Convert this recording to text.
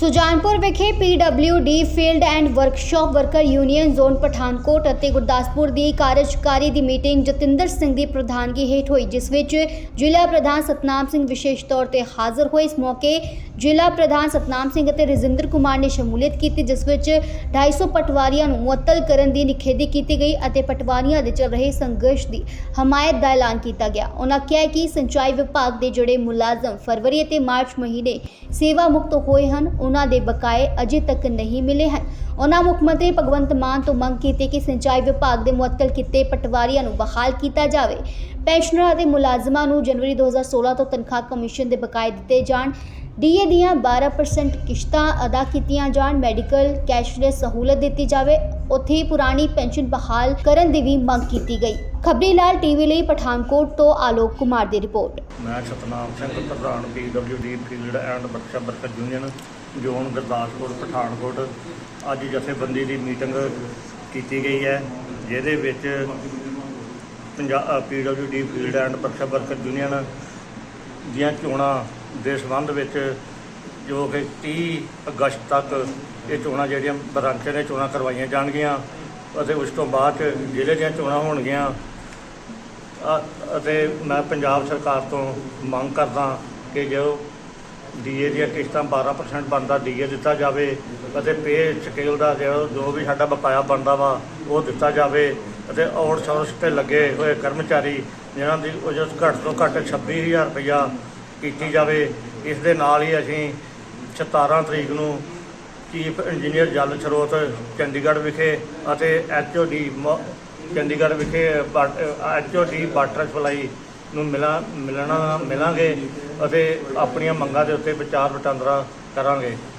ਸੁਜਾਨਪੁਰ ਵਿਖੇ PWD field and workshop worker union zone Pathankot ਅਤੇ ਗੁਰਦਾਸਪੁਰ ਦੀ ਕਾਰਜਕਾਰੀ ਦੀ ਮੀਟਿੰਗ ਜਤਿੰਦਰ ਸਿੰਘ ਦੀ ਪ੍ਰਧਾਨਗੀ ਹੇਠ ਹੋਈ, ਜਿਸ ਵਿੱਚ ਜ਼ਿਲ੍ਹਾ ਪ੍ਰਧਾਨ ਸਤਨਾਮ ਸਿੰਘ ਵਿਸ਼ੇਸ਼ ਤੌਰ ਤੇ ਹਾਜ਼ਰ ਹੋਏ। ਇਸ ਮੌਕੇ ਜ਼ਿਲ੍ਹਾ ਪ੍ਰਧਾਨ ਸਤਨਾਮ ਸਿੰਘ ਅਤੇ ਰਜਿੰਦਰ ਕੁਮਾਰ ਨੇ ਸ਼ਮੂਲੀਅਤ ਕੀਤੀ, ਜਿਸ ਵਿੱਚ 250 ਪਟਵਾਰੀਆਂ ਨੂੰ ਮੁਅੱਤਲ ਕਰਨ ਦੀ ਨਿਖੇਧੀ ਕੀਤੀ ਗਈ ਅਤੇ ਪਟਵਾਰੀਆਂ ਦੇ ਚੱਲ ਰਹੇ ਸੰਘਰਸ਼ ਦੀ ਹਮਾਇਤ ਦਾ ਐਲਾਨ ਕੀਤਾ ਗਿਆ। ਉਹਨਾਂ ਕਿਹਾ ਕਿ ਸਿੰਚਾਈ ਵਿਭਾਗ ਦੇ ਜਿਹੜੇ ਮੁਲਾਜ਼ਮ ਫਰਵਰੀ ਅਤੇ ਮਾਰਚ ਮਹੀਨੇ ਸੇਵਾ ਮੁਕਤ ਹੋਏ ਹਨ ਉਹਨਾਂ ਦੇ ਬਕਾਏ ਅਜੇ ਤੱਕ ਨਹੀਂ ਮਿਲੇ ਹਨ। ਉਹਨਾਂ ਮੁੱਖ ਮੰਤਰੀ ਭਗਵੰਤ ਮਾਨ ਤੋਂ ਮੰਗ ਕੀਤੀ ਕਿ ਸਿੰਚਾਈ ਵਿਭਾਗ ਦੇ ਮੁਅੱਤਲ ਕੀਤੇ ਪਟਵਾਰੀਆਂ ਨੂੰ ਬਹਾਲ ਕੀਤਾ ਜਾਵੇ। ਪੈਨਸ਼ਨਰਾਂ ਅਤੇ ਮੁਲਾਜ਼ਮਾਂ ਨੂੰ ਜਨਵਰੀ 2016 ਤੋਂ ਤਨਖਾਹ ਕਮਿਸ਼ਨ ਦੇ ਬਕਾਏ ਦਿੱਤੇ ਜਾਣ। ਡੀਏ ਦੀਆਂ 12% ਕਿਸ਼ਤਾਂ ਅਦਾ ਕੀਤੀਆਂ ਜਾਣ। ਮੈਡੀਕਲ, ਕੈਸ਼ਲੈਸ ਸਹੂਲਤ ਦਿੱਤੀ ਜਾਵੇ। ਉੱਥੇ ਪੁਰਾਣੀ ਪੈਨਸ਼ਨ ਬਹਾਲ ਕਰਨ ਦੀ ਵੀ ਮੰਗ ਕੀਤੀ ਗਈ। ਖਬਰੀ ਲਾਲ ਟੀਵੀ ਲਈ ਪਠਾਨਕੋਟ ਤੋਂ ਆਲੋਕ ਕੁਮਾਰ ਦੀ ਰਿਪੋਰਟ। ਮੈਂ ਸਤਨਾਮ ਸਿੰਘ, ਪ੍ਰਧਾਨ PWD field and workshop worker union, zone Gurdaspur, Pathankot. ਅੱਜ ਜਥੇਬੰਦੀ ਦੀ ਮੀਟਿੰਗ ਕੀਤੀ ਗਈ ਹੈ, ਜਿਹਦੇ ਵਿੱਚ Punjab PWD field and workshop worker union ਦੀਆਂ ਚੋਣਾਂ ਦੇ ਸੰਬੰਧ ਵਿੱਚ ਜੋ ਕਿ 30 ਅਗਸਤ ਤੱਕ ਇਹ ਚੋਣਾਂ ਜਿਹੜੀਆਂ ਬਰਾਂਚੇ ਨੇ ਚੋਣਾਂ ਕਰਵਾਈਆਂ ਜਾਣਗੀਆਂ ਅਤੇ ਉਸ ਤੋਂ ਬਾਅਦ 'ਚ ਜ਼ਿਲ੍ਹੇ ਦੀਆਂ ਚੋਣਾਂ ਹੋਣਗੀਆਂ। ਅਤੇ ਮੈਂ ਪੰਜਾਬ ਸਰਕਾਰ ਤੋਂ ਮੰਗ ਕਰਦਾ ਕਿ ਜੋ ਡੀਏ ਦੀਆਂ ਕਿਸ਼ਤਾਂ 12% ਬਣਦਾ ਡੀਏ ਦਿੱਤਾ ਜਾਵੇ ਅਤੇ ਪੇ ਸਕੇਲ ਦਾ ਜੋ ਜੋ ਵੀ ਸਾਡਾ ਬਕਾਇਆ ਬਣਦਾ ਵਾ, ਉਹ ਦਿੱਤਾ ਜਾਵੇ ਅਤੇ ਆਊਟਸੋਰਸ ਤੇ ਲੱਗੇ ਹੋਏ ਕਰਮਚਾਰੀ ਜਿਨ੍ਹਾਂ ਦੀ ਉਜਰਤ ਘੱਟ ਤੋਂ ਘੱਟ 26000 ਰੁਪਇਆ ਕੀਤੀ ਜਾਵੇ, ਇਸ ਦੇ ਨਾਲ ਹੀ ਅਸੀਂ 17 ਤਰੀਕ ਨੂੰ ਚੀਫ ਇੰਜੀਨੀਅਰ ਜਲ ਸਰੋਤ ਚੰਡੀਗੜ੍ਹ ਵਿਖੇ ਅਤੇ ਐਚਓਡੀ ਚੰਡੀਗੜ੍ਹ ਵਿਖੇ ਐਚਓਡੀ ਵਾਟਰ ਸਪਲਾਈ ਨੂੰ ਮਿਲਾਂ, ਮਿਲਣਾ, ਮਿਲਾਂਗੇ ਅਤੇ ਆਪਣੀਆਂ ਮੰਗਾਂ ਦੇ ਉੱਤੇ ਵਿਚਾਰ ਵਟਾਂਦਰਾ ਕਰਾਂਗੇ।